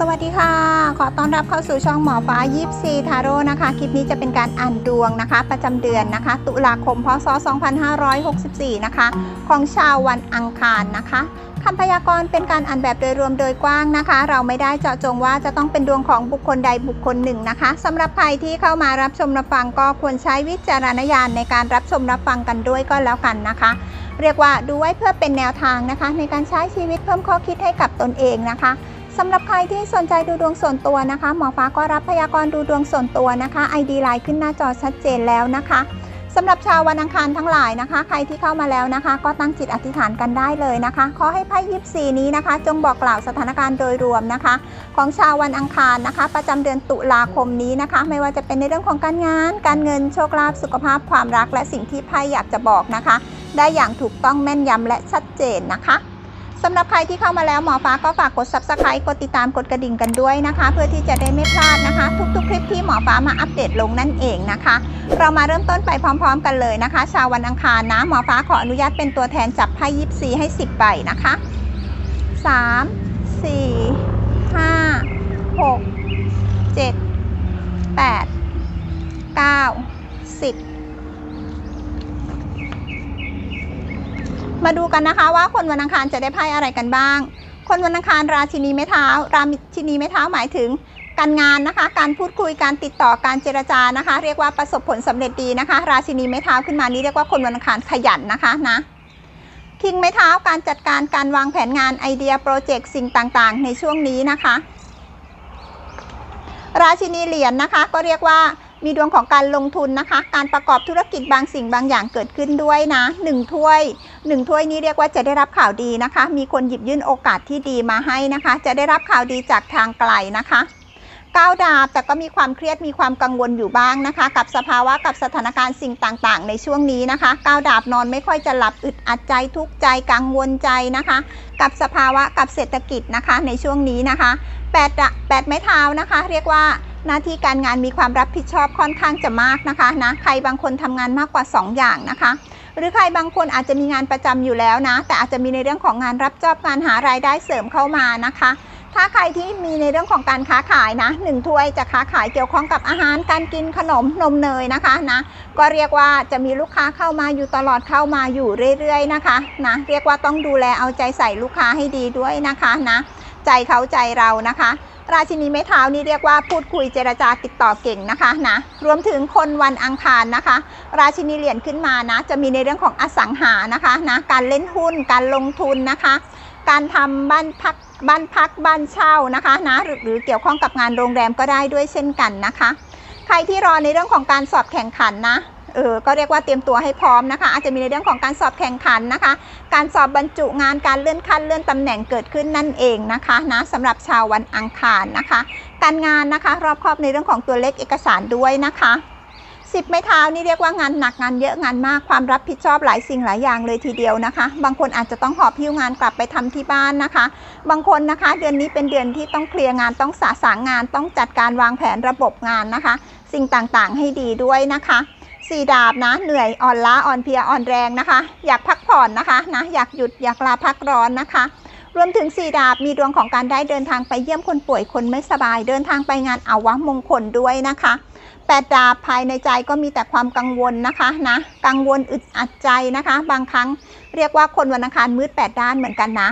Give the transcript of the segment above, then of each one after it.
สวัสดีค่ะ ขอต้อนรับเข้าสู่ช่องหมอฟ้ายิปซีทาโร่นะคะ คลิปนี้จะเป็นการอ่านดวงนะคะ ประจำเดือนนะคะ ตุลาคมพศ 2564 นะคะ ของชาววันอังคารนะคะคำพยากรณ์เป็นการอ่านแบบโดยรวมโดยกว้างนะคะ เราไม่ได้เจาะจงว่าจะต้องเป็นดวงของบุคคลใดบุคคลหนึ่งนะคะสำหรับใครที่เข้ามารับชมรับฟังก็ควรใช้วิจารณญาณในการรับชมรับฟังกันด้วยก็แล้วกันนะคะ เรียกว่าดูไว้เพื่อเป็นแนวทางนะคะ ในการใช้ชีวิตเพิ่มข้อคิดให้กับตนเองนะคะ สำหรับใครที่สนใจดูดวงส่วนตัวนะคะ หมอฟ้าก็รับพยากรณ์ดูดวงส่วนตัวนะคะ ID ไลน์ขึ้นหน้าจอชัดเจนแล้วนะคะสำหรับชาววันอังคารทั้งหลายนะคะ ใครที่เข้ามาแล้วนะคะ ก็ตั้งจิตอธิษฐานกันได้เลยนะคะ ขอให้ไพ่ยิปซีนี้นะคะ จงบอกกล่าวสถานการณ์โดยรวมนะคะ ของชาววันอังคารนะคะ ประจำเดือนตุลาคมนี้นะคะ ไม่ว่าจะเป็นในเรื่องของการงาน การเงินโชคลาภสุขภาพความรัก และสิ่งที่ไพ่อยากจะบอกนะคะ ได้อย่างถูกต้องแม่นยำและชัดเจนนะคะ สำหรับใครที่เข้ามาแล้วหมอฟ้าก็ฝากกด subscribe กดติดตามกดกระดิ่งกันด้วยนะคะ เพื่อที่จะได้ไม่พลาดนะคะ ทุกๆ คลิปที่หมอฟ้ามาอัปเดตลงนั่นเองนะคะ เรามาเริ่มต้นไปพร้อม ๆ กันเลยนะคะชาววันอังคารนะหมอฟ้าขออนุญาตเป็นตัวแทนจับไพ่ยิปซีให้ 10ใบนะคะ 3 4 5 6 7 8 9 10 มาดูกันนะคะว่าคนวันอังคารจะได้ไพ่อะไรกันบ้าง คนวันอังคารราชินีไม้เท้า ราชินีไม้เท้าหมายถึง การงานนะคะ การพูดคุยการติดต่อการเจรจานะคะ เรียกว่าประสบผลสำเร็จดีนะคะ ราชินีไม้เท้าขึ้นมานี้เรียกว่าคนวันอังคารขยันนะคะนะคิงไม้เท้าการจัดการการวางแผนงานไอเดียโปรเจกต์สิ่งต่างๆ ในช่วงนี้นะคะ ราชินีเหรียญนะคะ ก็เรียกว่า มีดวงของการลงทุนนะคะ การประกอบธุรกิจบางสิ่งบางอย่างเกิดขึ้นด้วยนะหนึ่งถ้วยหนึ่งถ้วยนี้เรียกว่าจะได้รับข่าวดีนะคะ มีคนหยิบยื่นโอกาสที่ดีมาให้นะคะ จะได้รับข่าวดีจากทางไกลนะคะก้าวดาบแต่ก็มีความเครียดมีความกังวลอยู่บ้างนะคะ กับสภาวะกับสถานการณ์สิ่งต่างๆ ในช่วงนี้นะคะก้าวดาบนอนไม่ค่อยจะหลับอึดอัดใจทุกข์ใจกังวลใจนะคะ กับสภาวะกับเศรษฐกิจนะคะในช่วงนี้นะคะแปดแปดไม้เท้านะคะ เรียกว่า หน้าที่การงานมีความรับผิดชอบค่อนข้างจะมากนะคะนะใครบางคนทำงานมากกว่า 2 อย่างนะคะ หรือใครบางคนอาจจะมีงานประจำอยู่แล้วนะ แต่อาจจะมีในเรื่องของงานรับจอบงานหารายได้เสริมเข้ามานะคะ ถ้าใครที่มีในเรื่องของการค้าขายนะหนึ่งถ้วยจะค้าขายเกี่ยวข้องกับอาหารการกินขนมนมเนยนะคะนะก็เรียกว่าจะมีลูกค้าเข้ามาอยู่ตลอดเข้ามาอยู่เรื่อยๆนะคะนะเรียกว่าต้องดูแลเอาใจใส่ลูกค้าให้ดีด้วยนะคะนะใจเขาใจเรานะคะ ราชินีไม้เท้านี่เรียกว่าพูดคุยเจรจาติดต่อเก่งนะคะนะรวมถึงคนวันอังคารนะคะ ราชินีเหรียญขึ้นมานะจะมีในเรื่องของอสังหานะคะนะการเล่นหุ้นการลงทุนนะคะ การทำบ้านพักบ้านพักบ้านเช่านะคะนะหรือหรือเกี่ยวข้องกับงานโรงแรมก็ได้ด้วยเช่นกันนะคะ ใครที่รอในเรื่องของการสอบแข่งขันนะ ออก็เรียกว่าเตรียมตัวให้พร้อมนะคะ อาจจะมีในเรื่องของการสอบแข่งขันนะคะ การสอบบรรจุงานการเลื่อนขั้นเลื่อนตำแหน่งเกิดขึ้นนั่นเองนะคะนะสำหรับชาววันอังคารนะคะ การงานนะคะรอบครอบในเรื่องของตัวเลขเอกสารด้วยนะคะสิบไม้เท้านี่เรียกว่างานหนักงานเยอะงานมากความรับผิดชอบหลายสิ่งหลายอย่างเลยทีเดียวนะคะ บางคนอาจจะต้องหอบพิ้วงานกลับไปทำที่บ้านนะคะ บางคนนะคะ เดือนนี้เป็นเดือนที่ต้องเคลียร์งานต้องสาสางงาน ต้องจัดการวางแผนระบบงานนะคะ สิ่งต่างๆให้ดีด้วยนะคะ สี่ดาบนะเหนื่อยอ่อนล้าอ่อนเพลียอ่อนแรงนะคะ อยากพักผ่อนนะคะนะอยากหยุดอยากลาพักร้อนนะคะ รวมถึงสี่ดาบมีดวงของการได้เดินทางไปเยี่ยมคนป่วยคนไม่สบาย เดินทางไปงานอาวะมงคลด้วยนะคะแปดดาบภายในใจก็มีแต่ความกังวลนะคะนะกังวลอึดอัดใจนะคะ บางครั้งเรียกว่าคนวันอังคารมืดแปดด้านเหมือนกันนะ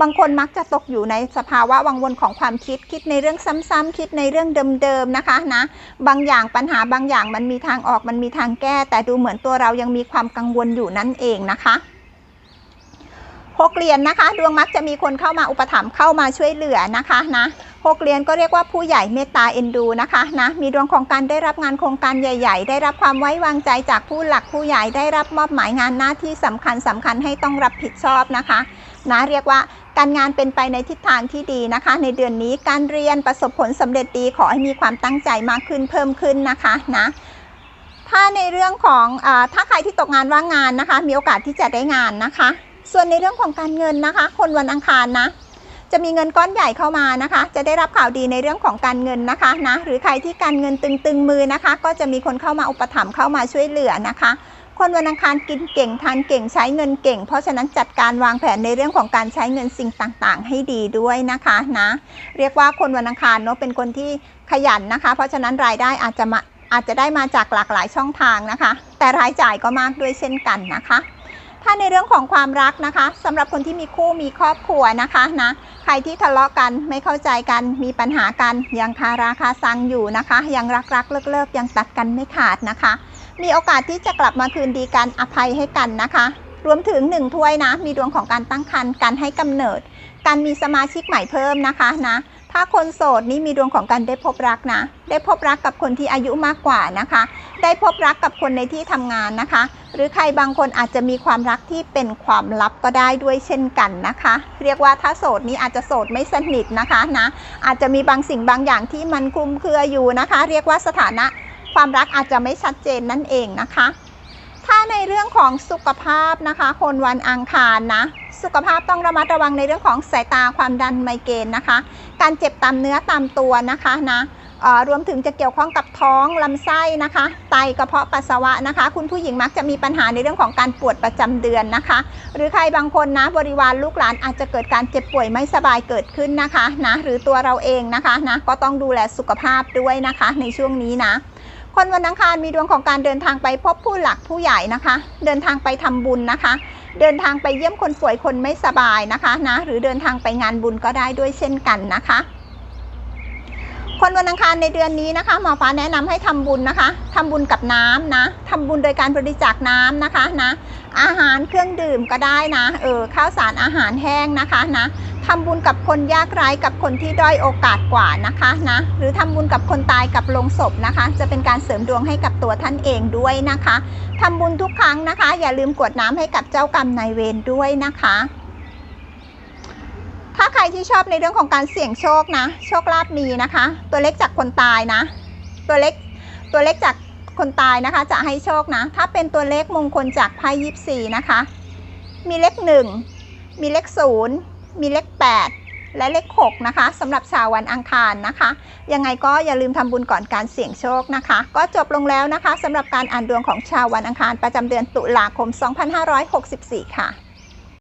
บางคนมักจะตกอยู่ในสภาวะวังวนของความคิดคิดในเรื่องซ้ำๆคิดในเรื่องเดิมๆนะคะนะบางอย่างปัญหาบางอย่างมันมีทางออกมันมีทางแก้ แต่ดูเหมือนตัวเรายังมีความกังวลอยู่นั่นเองนะคะหกเหรียญนะคะ ดวงมักจะมีคนเข้ามาอุปถัมภ์เข้ามาช่วยเหลือนะคะนะ กเหรียญก็เรียกว่าผู้ใหญ่เมตตาเอ็นดูนะคะนะมีดวงของการได้รับงานโครงการใหญ่ ๆ ได้รับความไว้วางใจจากผู้หลักผู้ใหญ่ได้รับมอบหมายงานหน้าที่สำคัญสำคัญให้ต้องรับผิดชอบนะคะนะเรียกว่าการงานเป็นไปในทิศทางที่ดีนะคะ ในเดือนนี้การเรียนประสบผลสำเร็จดีขอให้มีความตั้งใจมากขึ้นเพิ่มขึ้นนะคะนะถ้าในเรื่องของอถ้าใครที่ตกงานว่างงานนะคะ มีโอกาสที่จะได้งานนะคะ ส่วนในเรื่องของการเงินนะคะ คนวันอังคารนะ จะมีเงินก้อนใหญ่เข้ามานะคะ จะได้รับข่าวดีในเรื่องของการเงินนะคะนะหรือใครที่การเงินตึงๆมือนะคะ ก็จะมีคนเข้ามาอุปถัมภ์เข้ามาช่วยเหลือนะคะ คนวันอังคารกินเก่งทานเก่งใช้เงินเก่ง เพราะฉะนั้นจัดการวางแผนในเรื่องของการใช้เงินสิ่งต่างๆ ให้ดีด้วยนะคะนะเรียกว่าคนวันอังคารเนาะเป็นคนที่ขยันนะคะ เพราะฉะนั้นรายได้อาจจะมาอาจจะได้มาจากหลากหลายช่องทางนะคะ แต่รายจ่ายก็มากด้วยเช่นกันนะคะ ถ้าในเรื่องของความรักนะคะสำหรับคนที่มีคู่มีครอบครัวนะคะนะใครที่ทะเลาะกันไม่เข้าใจกันมีปัญหากันยังคาราคาซังอยู่นะคะ ยังรักรักเลิกเลิกยังตัดกันไม่ขาดนะคะ มีโอกาสที่จะกลับมาคืนดีกันอภัยให้กันนะคะรวมถึงหนึ่งถ้วยนะ มีดวงของการตั้งครรภ์การให้กำเนิด การมีสมาชิกใหม่เพิ่มนะคะนะ ถ้าคนโสดนี่มีดวงของการได้พบรักนะ ได้พบรักกับคนที่อายุมากกว่านะคะ ได้พบรักกับคนในที่ทำงานนะคะ หรือใครบางคนอาจจะมีความรักที่เป็นความลับก็ได้ด้วยเช่นกันนะคะ เรียกว่าถ้าโสดนี้อาจจะโสดไม่สนิทนะคะนะอาจจะมีบางสิ่งบางอย่างที่มันคลุมเครืออยู่นะคะ เรียกว่าสถานะความรักอาจจะไม่ชัดเจนนั่นเองนะคะ ถ้าในเรื่องของสุขภาพนะคะ คนวันอังคารนะสุขภาพต้องระมัดระวังในเรื่องของสายตาความดันไมเกรนนะคะ การเจ็บตามเนื้อตามตัวนะคะนะ รวมถึงจะเกี่ยวข้องกับท้องลำไส้นะคะ ไตกระเพาะปัสสาวะนะคะ คุณผู้หญิงมักจะมีปัญหาในเรื่องของการปวดประจำเดือนนะคะ หรือใครบางคนนะบริวารลูกหลานอาจจะเกิดการเจ็บป่วยไม่สบายเกิดขึ้นนะคะนะหรือตัวเราเองนะคะนะก็ต้องดูแลสุขภาพด้วยนะคะ ในช่วงนี้นะคนวันอังคารมีดวงของการเดินทางไปพบผู้หลักผู้ใหญ่นะคะ เดินทางไปทำบุญนะคะ เดินทางไปเยี่ยมคนป่วยคนไม่สบายนะคะนะหรือเดินทางไปงานบุญก็ได้ด้วยเช่นกันนะคะ คนวันอังคารในเดือนนี้นะคะหมอฟ้าแนะนำให้ทำบุญนะคะทำบุญกับน้ำนะทำบุญโดยการบริจาคน้ำนะคะนะ อาหารเครื่องดื่มก็ได้นะเออข้าวสารอาหารแห้งนะคะนะทำบุญกับคนยากไร้กับคนที่ด้อยโอกาสกว่านะคะนะหรือทำบุญกับคนตายกับลงศพนะคะ จะเป็นการเสริมดวงให้กับตัวท่านเองด้วยนะคะทำบุญทุกครั้งนะคะ อย่าลืมกวดน้ำให้กับเจ้ากรรมนายเวรด้วยนะคะ ใครที่ชอบในเรื่องของการเสี่ยงโชคนะ โชคลาภมีนะคะ ตัวเล็กจากคนตายนะ ตัวเล็กตัวเล็กจากคนตายนะคะ จะให้โชคนะ ถ้าเป็นตัวเลขมงคลจากไพ่ยิปซีนะคะ มีเลขหนึ่งมีเลขศูนย์มีเลขแปดและเลขหกนะคะสำหรับชาววันอังคารนะคะ ยังไงก็อย่าลืมทำบุญก่อนการเสี่ยงโชคนะคะ ก็จบลงแล้วนะคะสำหรับการอ่านดวงของชาววันอังคารประจำเดือนตุลาคม 2564 ค่ะ